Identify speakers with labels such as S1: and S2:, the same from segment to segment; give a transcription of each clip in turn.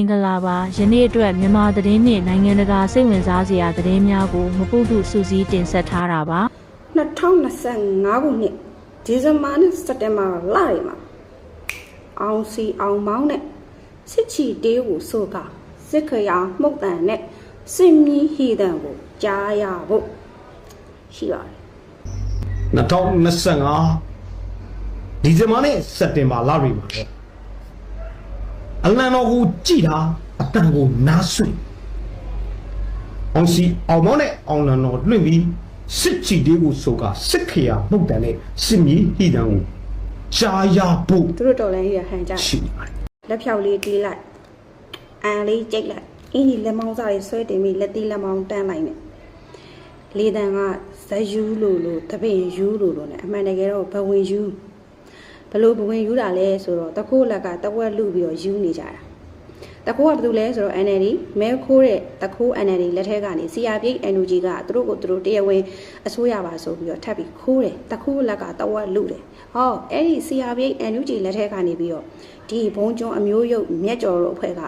S1: မင်္ဂလာပါယနေ့အတွက်မြန်မာသတင်းနှင့်နိုင်ငံတကာစိတ်ဝင်စားစရာသတင်းများကိုမပုတုစူးစီးတင်ဆက်ထားတာပါ
S2: 2025ခုနှစ်ဒီဇင်ဘာနဲ့စက်တင်ဘာလတွေမှာအောင်စီအောင်မောင်းနဲ့စစ်ချီတေးကိုဆိုကစစ်ခရာမှုတ်တန်နဲ့စစ်မီးဟီတန်ကိုကြားရဖို့ရှိပါတယ်
S3: 2025ဒီဇင်ဘာနဲ့စက်တင်ဘာလတွေမှာတော့ အလံတော်ကိုကြည်တာအတန်ကိုနားဆွင့်အောင်စီအောင်မောင်းနဲ့အောင်လံတော်လွင့်ပြီးစစ်ချီတေးကိုဆိုကစစ်ခရာမှုတ်တန်နဲ့စစ်မြေဟိတံကိုကြားရဖို့
S2: သူတို့တော်လည်းရဟန်ကြတယ်
S3: ရှိနေပါတယ်
S2: လက်ဖြောက်လေးတီးလိုက်အန်လေးကြိတ်လိုက်အင်းကြီးလက်မောင်းစားတွေဆွဲတင်ပြီးလက်သီးလက်မောင်းတန်းလိုက်နဲ့လေတန်ကဇယူးလိုလိုတပင်ယူးလိုလိုနဲ့အမှန်တကယ်တော့ဘဝင်ယူး ဘလို့ဘဝင်ယူးတာလဲဆိုတော့တခိုးလက်ကတဝက်လူပြီးတော့ယူးနေကြတာတခိုးကဘာလို့လဲဆိုတော့ NLD မဲခိုးတဲ့တခိုး NLD လက်ထက်ကနေ CRPH NUG ကသူတို့ကိုသူတို့တရားဝင်အစိုးရပါဆိုပြီးတော့ထပ်ပြီးခိုးတယ်တခိုးလက်ကတဝက်လူတယ်ဟောအဲ့ဒီ CRPH NUG လက်ထက်ကနေပြီးတော့ဒီဘုံကျွန်းအမျိုးရုပ်မြက်ကျော်တို့အဖွဲ့က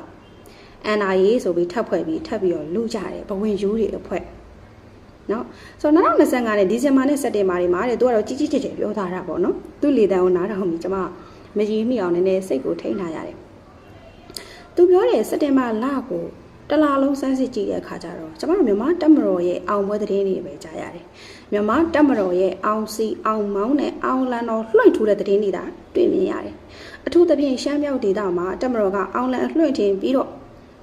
S2: NRA ဆိုပြီးထပ်ဖွဲ့ပြီးထပ်ပြီးတော့လူကြတယ်ဘဝင်ယူးတွေအဖွဲ့ နော်ဆိုတော့2025နဲ့ဒီဇင်ဘာနဲ့စက်တင်ဘာတွေမှာတဲ့သူကတော့ကြီးကြီးကျယ်ကျယ်ပြောထားတာပေါ့နော်သူလေတံကိုနားထောင်ပြီးကျွန်မမကြီးမိအောင်နည်းနည်းစိတ်ကိုထိန်းထားရတယ်သူပြောတယ်စက်တင်ဘာလကိုတလားလုံးစမ်းစစ်ကြည့်တဲ့အခါကျတော့ကျွန်မတို့မြန်မာတက်မတော်ရဲ့အောင်ပွဲသတင်းတွေပဲကြားရတယ်မြန်မာတက်မတော်ရဲ့အောင်စီအောင်မောင်းနဲ့အောင်လန်တော်လွှင့်ထူတဲ့သတင်းတွေဒါတွေ့မြင်ရတယ်အထူးသဖြင့်ရှမ်းမြောက်ဒေသမှာတက်မတော်ကအောင်လန်လွှင့်ထင်ပြီးတော့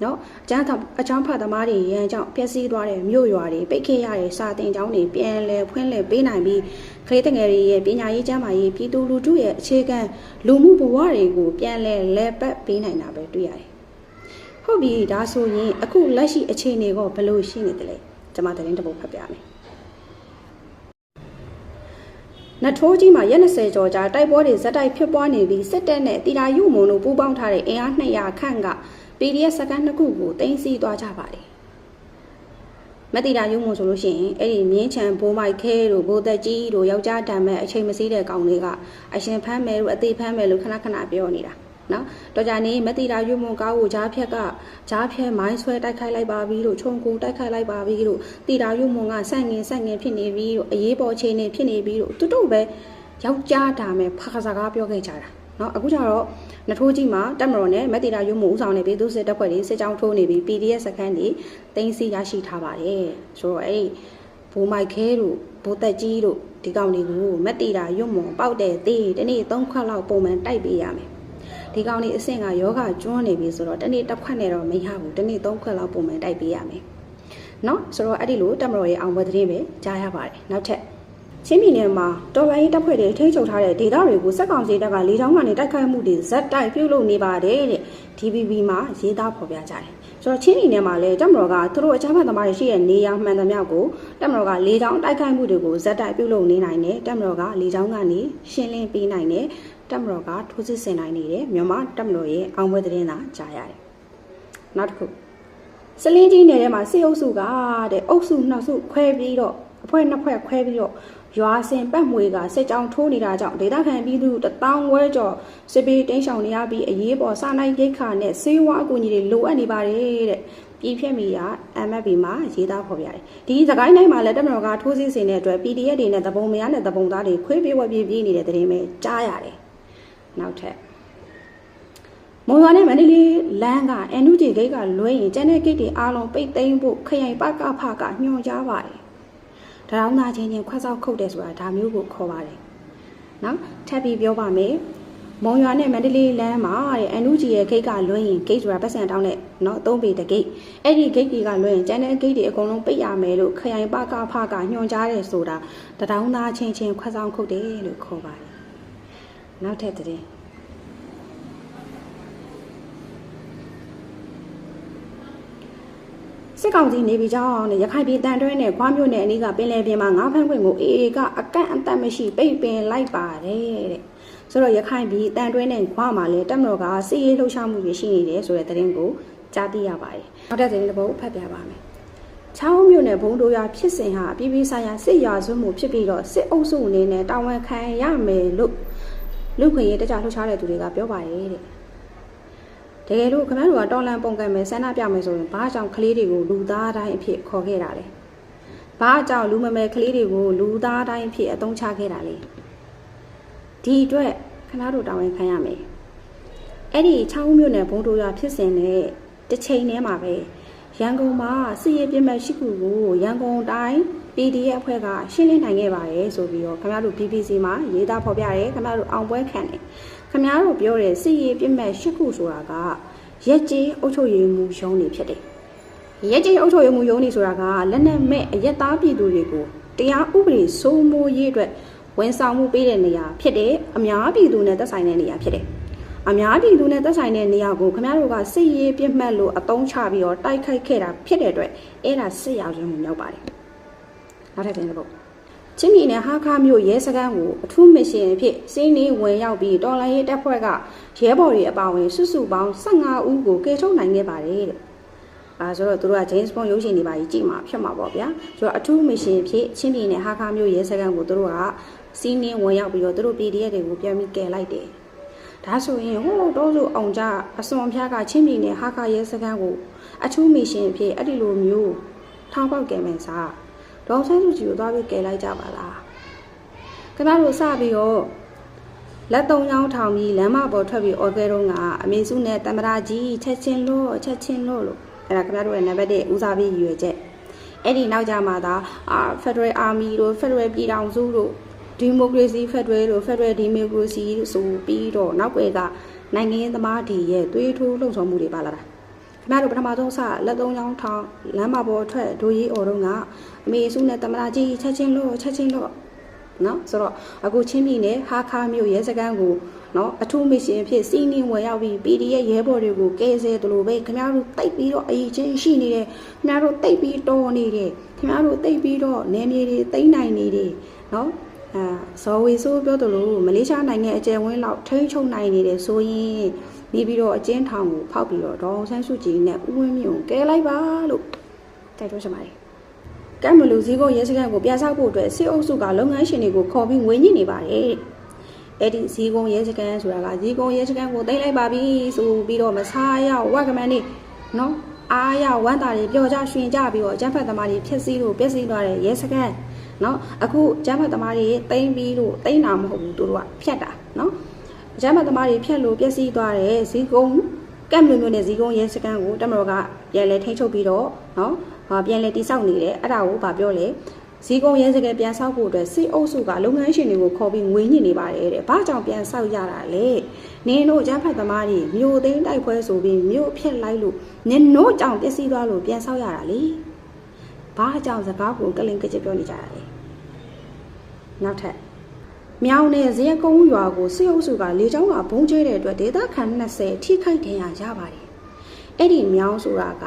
S2: နော်အချမ်းအချမ်းဖတ်သမားတွေရန်ကြောင့်ပျက်စီးသွားတဲ့မြို့ရွာတွေပိတ်ခဲ့ရတဲ့စာတင်ကျောင်းတွေပြန်လည်ဖွင့်လှစ်ပေးနိုင်ပြီးကလေးတငယ်တွေရဲ့ပညာရေးကျန်းမာရေးပြည်သူလူထုရဲ့အခြေခံလူမှုဘဝတွေကိုပြန်လည်လဲပတ်ပေးနိုင်တာပဲတွေ့ရတယ်။ဟုတ်ပြီဒါဆိုရင်အခုလက်ရှိအခြေအနေကဘယ်လိုရှိနေသလဲကျွန်မသတင်းတစ်ပုဒ်ဖတ်ပြမယ်။နတ်ထိုးကြီးမှာရက်20ကျော်ကြာတိုက်ပွဲတွေဇက်တိုက်ဖြစ်ပွားနေပြီးစစ်တပ်နဲ့တီတာယုမုံတို့ပူးပေါင်းထားတဲ့အင်အား200ခန့်က PDF စကန်နှစ်ခုကိုတင်စီသွားကြပါတယ်။မတိတာယုံမဆိုလို့ရှိရင်အဲ့ဒီမြင်းချံဘိုးမိုက်ခဲတို့ဘိုးသက်ကြီးတို့ယောက်ျားတံမဲ့အချိန်မစည်းတဲ့ကောင်တွေကအရှင်ဖမ်းမယ်လို့အသေးဖမ်းမယ်လို့ခဏခဏပြောနေတာနော်တော်ကြနေမတိတာယုံမကားကိုဂျားဖြက်ကဂျားဖြက်မိုင်းဆွဲတိုက်ခိုက်လိုက်ပါပြီလို့ခြုံကူတိုက်ခိုက်လိုက်ပါပြီလို့တိတာယုံမကဆန့်ငင်ဆန့်ငင်ဖြစ်နေပြီလို့အရေးပေါ်အခြေအနေဖြစ်နေပြီလို့တူတူပဲယောက်ျားတံမဲ့ဖာစကားပြောခဲ့ကြတာ နော်အခုကျတော့နထိုးကြီးမှာတက်မတော်နဲ့မက်တီတာရုံးမှုဦးဆောင်နေပြီးသူစစ်တပ်ဖွဲ့တွေစစ်ကြောင်းထိုးနေပြီး PDF စခန်းတွေတင်းစီရရှိထားပါတယ်ဆိုတော့အဲ့ဒီဘိုးမိုက်ခဲတို့ဘိုးသက်ကြီးတို့ဒီကောင်တွေကိုမက်တီတာရုံးမှုပေါက်တဲ့သေးတနေ့၃ခွက်လောက်ပုံမှန်တိုက်ပေးရမယ်ဒီကောင်တွေအဆင့်ကယောဂကျွန်းနေပြီဆိုတော့တနေ့တစ်ခွက်နဲ့တော့မရဘူးတနေ့၃ခွက်လောက်ပုံမှန်တိုက်ပေးရမယ်နော်ဆိုတော့အဲ့ဒီလိုတက်မတော်ရဲ့အောင်ပွဲသတင်းပဲကြားရပါတယ်နောက်ထပ် ချင်းပြည်နယ်မှာတော်လိုင်းတပ်ဖွဲ့တွေထိန်းချုပ်ထားတဲ့ဒေသတွေကိုစက်ကောင်စီတပ်ကလေကြောင်းကနေတိုက်ခိုက်မှုတွေဇက်တိုက်ပြုလုပ်နေပါတယ်တဲ့ DBB မှာရေးသားဖော်ပြကြတယ်ဆိုတော့ချင်းပြည်နယ်မှာလည်းတပ်မတော်ကသူတို့အကြမ်းဖက်သမားတွေရှိတဲ့နေရာမှန်သမျှကိုတပ်မတော်ကလေကြောင်းတိုက်ခိုက်မှုတွေကိုဇက်တိုက်ပြုလုပ်နေနိုင်တယ်တပ်မတော်ကလေကြောင်းကနေရှင်းလင်းပေးနိုင်တယ်တပ်မတော်ကထိုးစစ်ဆင်နိုင်နေတယ်မြန်မာတပ်မတော်ရဲ့အောင်ပွဲသတင်းသာကြားရတယ်နောက်တစ်ခုစလင်းကြီးနယ်ထဲမှာစေအုပ်စုကတဲ့အုပ်စုနှစ်စုခွဲပြီးတော့အဖွဲ့နှစ်ဖွဲ့ခွဲပြီးတော့ ရွာစင်ပတ်မွေကစစ်ကြောင်းထိုးနေတာကြောင့်ဒေသခံပြည်သူတထောင်ဝဲကျော်စစ်ပေးတင်းရှောင်နေရပြီးအရေးပေါ်စာနိုင်ရိတ်ခါနဲ့စေဝါအကူအညီတွေလိုအပ်နေပါတယ်တဲ့ပြည်ဖြတ်မီက MFB မှာရေးသားဖော်ပြတယ်ဒီသခိုင်းတိုင်းမှာလည်းတက်မတော်ကထိုးစစ်ဆင်တဲ့အတွက် PDF တွေနဲ့တပုံမရနဲ့တပုံသားတွေခွေးပြေးဝက်ပြေးပြေးနေတဲ့တဲ့ရင်ပဲကြားရတယ်နောက်ထပ်မုံရွာနဲ့မန္တလေးလမ်းက NUG ဂိတ်ကလွဲရင်ကျန်တဲ့ဂိတ်တွေအားလုံးပိတ်သိမ်းဖို့ခရိုင်ပကဖကညွှန်ကြားပါတယ်။ ဒါအောင်သားချင်းချင်းခွက်ဆောက်ခုတ်တယ်ဆိုတာဒါမျိုးကိုခေါ်ပါတယ်။နော်ထပ်ပြီးပြောပါမယ်။မုံရွာနဲ့မန္တလေးလမ်းမှာတဲ့ NUG ရဲ့ဂိတ်ကလွဲရင်ဂိတ်ဆိုတာပတ်စံတောင်းတဲ့နော်သုံးပေတဂိတ်အဲ့ဒီဂိတ်တွေကလွဲရင်ကျန်တဲ့ဂိတ်တွေအကုန်လုံးပိတ်ရမယ်လို့ခရိုင်ပကဖကညွှန်ကြားတယ်ဆိုတာတတောင်းသားချင်းချင်းခွက်ဆောက်ခုတ်တယ်လို့ခေါ်ပါတယ်။နောက်ထပ်တဲ့ စစ်ကောင်စီနေပြည်ကြောင်းနဲ့ရခိုင်ပြည်တန်တွဲနဲ့ခွားမြို့နယ်အနီးကပင်လယ်ပြင်မှာငါးဖမ်းခွင့်ကိုအေအေကအကန့်အသတ်မရှိပိတ်ပင်လိုက်ပါတယ်တဲ့ဆိုတော့ရခိုင်ပြည်တန်တွဲနဲ့ခွားမှာလည်းတက်မတော်ကစီးရေးလှုပ်ရှားမှုတွေရှိနေတယ်ဆိုတဲ့သတင်းကိုကြားသိရပါတယ်နောက်တဲ့သတင်းတစ်ပုဒ်ဖတ်ပြပါမယ်ချောင်းမြို့နယ်ဘုံတို့ရဖြစ်စဉ်ဟာပြည်ပြည်ဆိုင်ရာစစ်ရာဇဝတ်မှုဖြစ်ပြီးတော့စစ်အုပ်စုအနေနဲ့တာဝန်ခံရမယ်လို့လူခွင့်ရေးတကြလှုပ်ရှားတဲ့သူတွေကပြောပါတယ်တဲ့ တကယ်လို့ခင်ဗျားတို့ကတော်လန်ပုံကံမယ်ဆန္ဒပြမယ်ဆိုရင်ဘာကြောင့်ကလေးတွေကိုလူသားတိုင်းအဖြစ်ခေါ်ခဲ့တာလဲဘာကြောင့်လူမမယ်ကလေးတွေကိုလူသားတိုင်းအဖြစ်အသုံးချခဲ့တာလဲဒီအတွက်ခင်ဗျားတို့တောင်းရင်ခံရမယ်အဲ့ဒီ6ဦးမြို့နယ်ဘုံတို့ရဖြစ်စဉ်နဲ့တစ်ချိန်တည်းမှာပဲ ရန်ကုန်မှာစစ်ရေးပြစ်မှတ်ရှိခုကိုရန်ကုန်တိုင်း PDF အဖွဲ့ကရှင်းလင်းနိုင်ခဲ့ပါတယ်ဆိုပြီးတော့ခင်ဗျားတို့ BBC မှာရေးသားဖော်ပြတယ်ခင်ဗျားတို့အောင်ပွဲခံတယ်ခင်ဗျားတို့ပြောတဲ့စစ်ရေးပြစ်မှတ်ရှိခုဆိုတာကရက်ကြီးအုပ်ချုပ်ရေးမှုရုံးနေဖြစ်တယ်ရက်ကြီးအုပ်ချုပ်ရေးမှုရုံးနေဆိုတာကလက်နက်မဲ့အရက်သားပြည်သူတွေကိုတရားဥပဒေစိုးမိုးရေးအတွက်ဝန်ဆောင်မှုပေးတဲ့နေရာဖြစ်တယ်အများပြည်သူနဲ့သက်ဆိုင်တဲ့နေရာဖြစ်တယ် အများပြည်သူနဲ့သက်ဆိုင်တဲ့နေရာကိုခင်ဗျားတို့ကစစ်ရေးပြစ်မှတ်လို့အသုံးချပြီးတော့တိုက်ခိုက်ခဲ့တာဖြစ်တဲ့အတွက်အဲ့ဒါစစ်ရာဇဝတ်မှုမြောက်ပါတယ်နောက်ထပ်တင်တဲ့ပုတ်ချင်းပြည်နယ်ဟာခါမြို့ရဲစခန်းကိုအထူးမစ်ရှင်အဖြစ်စီးနီးဝင်ရောက်ပြီးတော်လိုင်းရေးတပ်ဖွဲ့ကရဲဘော်တွေအပါအဝင်စုစုပေါင်း15ဦးကိုကယ်ထုတ်နိုင်ခဲ့ပါတယ်တဲ့အာဆိုတော့သူတို့က James Bond ရုပ်ရှင်တွေပါကြီးကြည့်မှာဖြစ်မှာပေါ့ဗျာဆိုတော့အထူးမစ်ရှင်အဖြစ်ချင်းပြည်နယ်ဟာခါမြို့ရဲစခန်းကိုသူတို့ကစီးနီးဝင်ရောက်ပြီးတော့သူတို့ PDF တွေကိုပြန်ပြီးကယ်လိုက်တယ် ဒါဆိုရင်ဟိုတော့ဆိုအောင်ကြအစွန်ဖျားကချင်းပြည်နယ်ဟာခါရဲစခန်းကိုအထူးမစ်ရှင်အဖြစ်အဲ့ဒီလိုမျိုးထောင်းပေါက်ကယ်မယ်စားဒေါက်ဆန်းစုကြည်ကိုသွားပြီးကယ်လိုက်ကြပါလားခင်ဗျားတို့စပြီးတော့လက်သုံးချောင်းထောင်ပြီးလမ်းမပေါ်ထွက်ပြီးအော်ကဲတော့ကအမေစုနဲ့တမရာကြီးချက်ချင်းလို့ချက်ချင်းလို့လို့အဲ့ဒါခင်ဗျားတို့ရဲ့နံပါတ်1ဦးစားပြီးရွေချက်အဲ့ဒီနောက်ကြမှာသာအာ Federal Army တို့ Federal ပြည်ထောင်စုတို့ Democracy Federal တို့ Federal Democracy ဆိုပြီးတော့နောက်ွယ်ကနိုင်ငံရေးသမားတွေရဲ့သွေးထိုးလှုံ့ဆော်မှုတွေပါလာတာခင်ဗျားတို့ပထမဆုံးစလက်သုံးချောင်းထောင်းလမ်းမပေါ်ထွက်ဒိုကြီးအော်တော့ကအမေစုနဲ့တမလာကြီးချက်ချင်းလို့ချက်ချင်းလို့နော်ဆိုတော့အခုချင်းပြည်နယ်ဟာခါမြို့ရဲစခန်းကိုနော်အထူးမစ်ရှင်ဖြစ်စီးနင်းဝင်ရောက်ပြီး PDF ရဲဘော်တွေကိုကဲဆဲတယ်လို့ပဲခင်ဗျားတို့တိတ်ပြီးတော့အရေးချင်းရှိနေတယ်ခင်ဗျားတို့တိတ်ပြီးတော်နေတယ်ခင်ဗျားတို့တိတ်ပြီးတော့နေမြေတွေတိတ်နိုင်နေတယ်နော် အာဇော်ဝေဆိုးပြောတယ်လို့မလေးရှားနိုင်ငံအကျယ်ဝင်းလောက်ထိန်းချုပ်နိုင်နေတယ်ဆိုရင်နေပြီးတော့အကျဉ်းထောင်ကိုဖောက်ပြီးတော့ဒေါအောင်ဆန်းစုကြည်နဲ့ဦးဝင်းမြင့်ကိုကဲလိုက်ပါလို့တိုက်တွန်းချင်ပါတယ်ကမ်မလူစည်းကုန်းရဲစခန်းကိုပြန်ဆောက်ဖို့အတွက်စစ်အုပ်စုကလုပ်ငန်းရှင်တွေကိုခေါ်ပြီးငွေညှိနေပါတယ်အဲ့ဒီဇီးကုန်းရဲစခန်းဆိုတာကဇီးကုန်းရဲစခန်းကိုတင်လိုက်ပါပြီဆိုပြီးတော့မဆားရဝက်ကမန်နေနော်အားရဝမ်းတာတွေပျော်ကြရွှင်ကြပြီးတော့အကျန်းဖတ်သမားတွေဖြစ်စည်းလို့ပြည့်စည်သွားတဲ့ရဲစခန်း နော်အခုကျန်းဖတ်သမားတွေတိမ့်ပြီးလို့တိမ့်တာမဟုတ်ဘူးသူတို့ကဖြတ်တာနော်ကျန်းဖတ်သမားတွေဖြတ်လို့ပြည့်စည်သွားတဲ့ဇီးကုန်းကမ်မျိုးမျိုးနဲ့ဇီးကုန်းရဲစခန်းကိုတမတော်ကပြန်လဲထိန်းချုပ်ပြီးတော့နော်ဟာပြန်လဲတိစောက်နေတယ်အဲ့ဒါကိုဗာပြောလဲဇီးကုန်းရဲစခန်းပြန်ဆောက်ဖို့အတွက်စစ်အုပ်စုကလုပ်ငန်းရှင်တွေကိုခေါ်ပြီးငွေညှစ်နေပါတယ်တဲ့။ဘာကြောင့်ပြန်ဆောက်ရတာလဲ။နင်းတို့ကျန်းဖတ်သမားတွေမြို့သိမ်းတိုက်ပွဲဆိုပြီးမြို့ဖြစ်လိုက်လို့နင်တို့ကြောင့်ပျက်စီးသွားလို့ပြန်ဆောက်ရတာလေ။ ဘာကြောင့်စကားကိုကလင်ကကြပြောနေကြတာလဲ။နောက်ထပ်မြောင်နယ်ဇေယကုန်းရွာကိုစစ်အုပ်စုကလေကြောင်းကဘုံကျဲတဲ့အတွက်ဒေသခံ20ထိခိုက်ဒဏ်ရာရပါတယ်။အဲ့ဒီမြောင်ဆိုတာက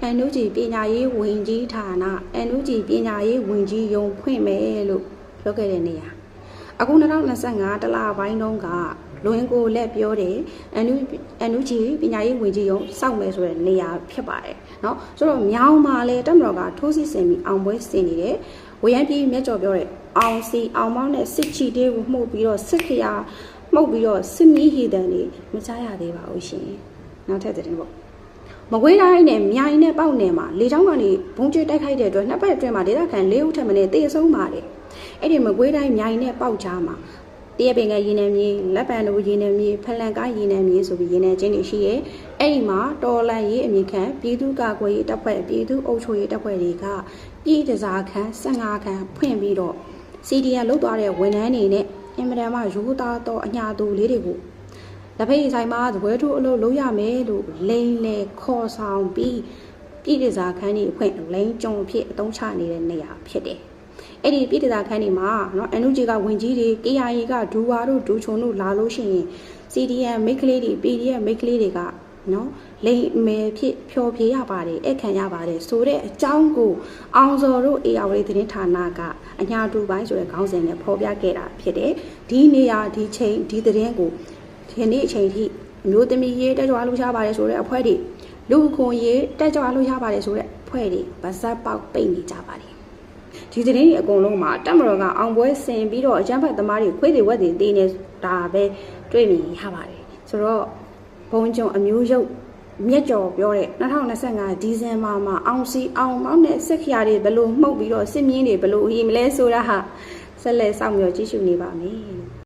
S2: အန်နူဂျီပညာရေးဝင်ကြီးဌာနအန်နူဂျီပညာရေးဝင်ကြီးယုံဖွင့်မယ်လို့ပြောခဲ့တဲ့နေရာအခု2025တလပိုင်းတုန်းက လွင်ကိုလက်ပြောတယ်အန်နူအန်နူဂျီပညာရေးဝင်ကြီးယုံစောက်မယ်ဆိုတဲ့နေရာဖြစ်ပါတယ်เนาะဆိုတော့မြောင်းမှာလဲတက်မတော်ကထိုးစစ်ဆင်ပြီးအောင်ပွဲဆင်နေတယ်ဝရန်ပြည်မြတ်ကျော်ပြောတဲ့အောင်စီအောင်မောင်းနဲ့စစ်ချီတေးကိုမှုတ်ပြီးတော့စစ်ခရာမှုတ်ပြီးတော့စစ်မီးဟီတန်တွေမကြားရသေးပါဘူးရှင်နောက်ထပ်သတင်းပေါ့မကွေးတိုင်းနဲ့မြိုင်နဲ့ပေါက်နယ်မှာလေချောင်းကနေဘုံကျတိုက်ခိုက်တဲ့အတွက်နှစ်ပတ်အတွင်းမှာဒေသခံ၄ဦးထပ်မံတေဆုံးပါတယ်။အဲ့ဒီမကွေးတိုင်းမြိုင်နဲ့ပေါက်ကြားမှာ တရပင်ကရင်းနေမြေလက်ပံတို့ရင်းနေမြေဖလန်ကားရင်းနေမြေဆိုပြီးရင်းနေချင်းတွေရှိရဲ့။အဲ့ဒီမှာတော်လန်ရေးအမိခံပြည်သူ့ကာကွယ်ရေးတပ်ဖွဲ့ပြည်သူ့အုပ်ချုပ်ရေးတပ်ဖွဲ့တွေကပြည်တစားခန်း15ခန်းဖွင့်ပြီးတော့ CDN လုတ်သွားတဲ့ဝန်ထမ်းတွေနဲ့အင်မတန်မှရိုးသားသောအညာသူလေးတွေကိုလက်ဖိတ်ဆိုင်မှာသပွဲထိုးအလုပ်လုပ်ရမယ်လို့လိန်လေခေါ်ဆောင်ပြီးပြည်တစားခန်းတွေအဖွင့်လိန်ကြုံဖြစ်အသုံးချနေတဲ့နေရာဖြစ်တယ်။ အဲ့ဒီပြည်တစားခန်းတွေမှာနော် NUG ကဝင်ကြီးတွေ KIA ကဒူဝါတို့ဒူချုံတို့လာလို့ရှိရင် CDN မိတ်ကလေးတွေ PDF မိတ်ကလေးတွေကနော်လိန်မယ်ဖြစ်ဖြော်ဖြေရပါတယ်အခန့်ရပါတယ်ဆိုတဲ့အကြောင်းကိုအောင်စော်တို့ AR သတင်းဌာနကအညာတူပိုင်းဆိုတဲ့ခေါင်းစဉ်နဲ့ဖော်ပြခဲ့တာဖြစ်တယ်ဒီနေရာဒီချိန်ဒီသတင်းကိုဒီနေ့အချိန်ထိအမျိုးသမီးရေးတက်ကြွလို့ရပါတယ်ဆိုတဲ့အဖွဲ့တွေလူခွန်ရေးတက်ကြွလို့ရပါတယ်ဆိုတဲ့အဖွဲ့တွေဗဇက်ပေါက်ပိတ်နေကြပါတယ် ဒီသတင်းတွေအကုန်လုံးမှာတက်မတော်ကအောင်ပွဲဆင်ပြီးတော့အကျန်းဖတ်သမားတွေခွေးတွေဝက်တွေတင်းနေတာပဲတွေ့မြင်ရပါတယ်ဆိုတော့ဘုံကျုံအမျိုးရုပ်မြက်ကျော်ပြောတဲ့2025ဒီဇင်ဘာမှာအောင်စီအောင်မောင်းတဲ့စစ်ခရာတွေဘလို့မှုတ်ပြီးတော့စစ်မြင်းတွေဘလို့ဟီမလဲဆိုတာဟာဆက်လက်စောင့်မျှော်ကြည့်ရှုနေပါမယ်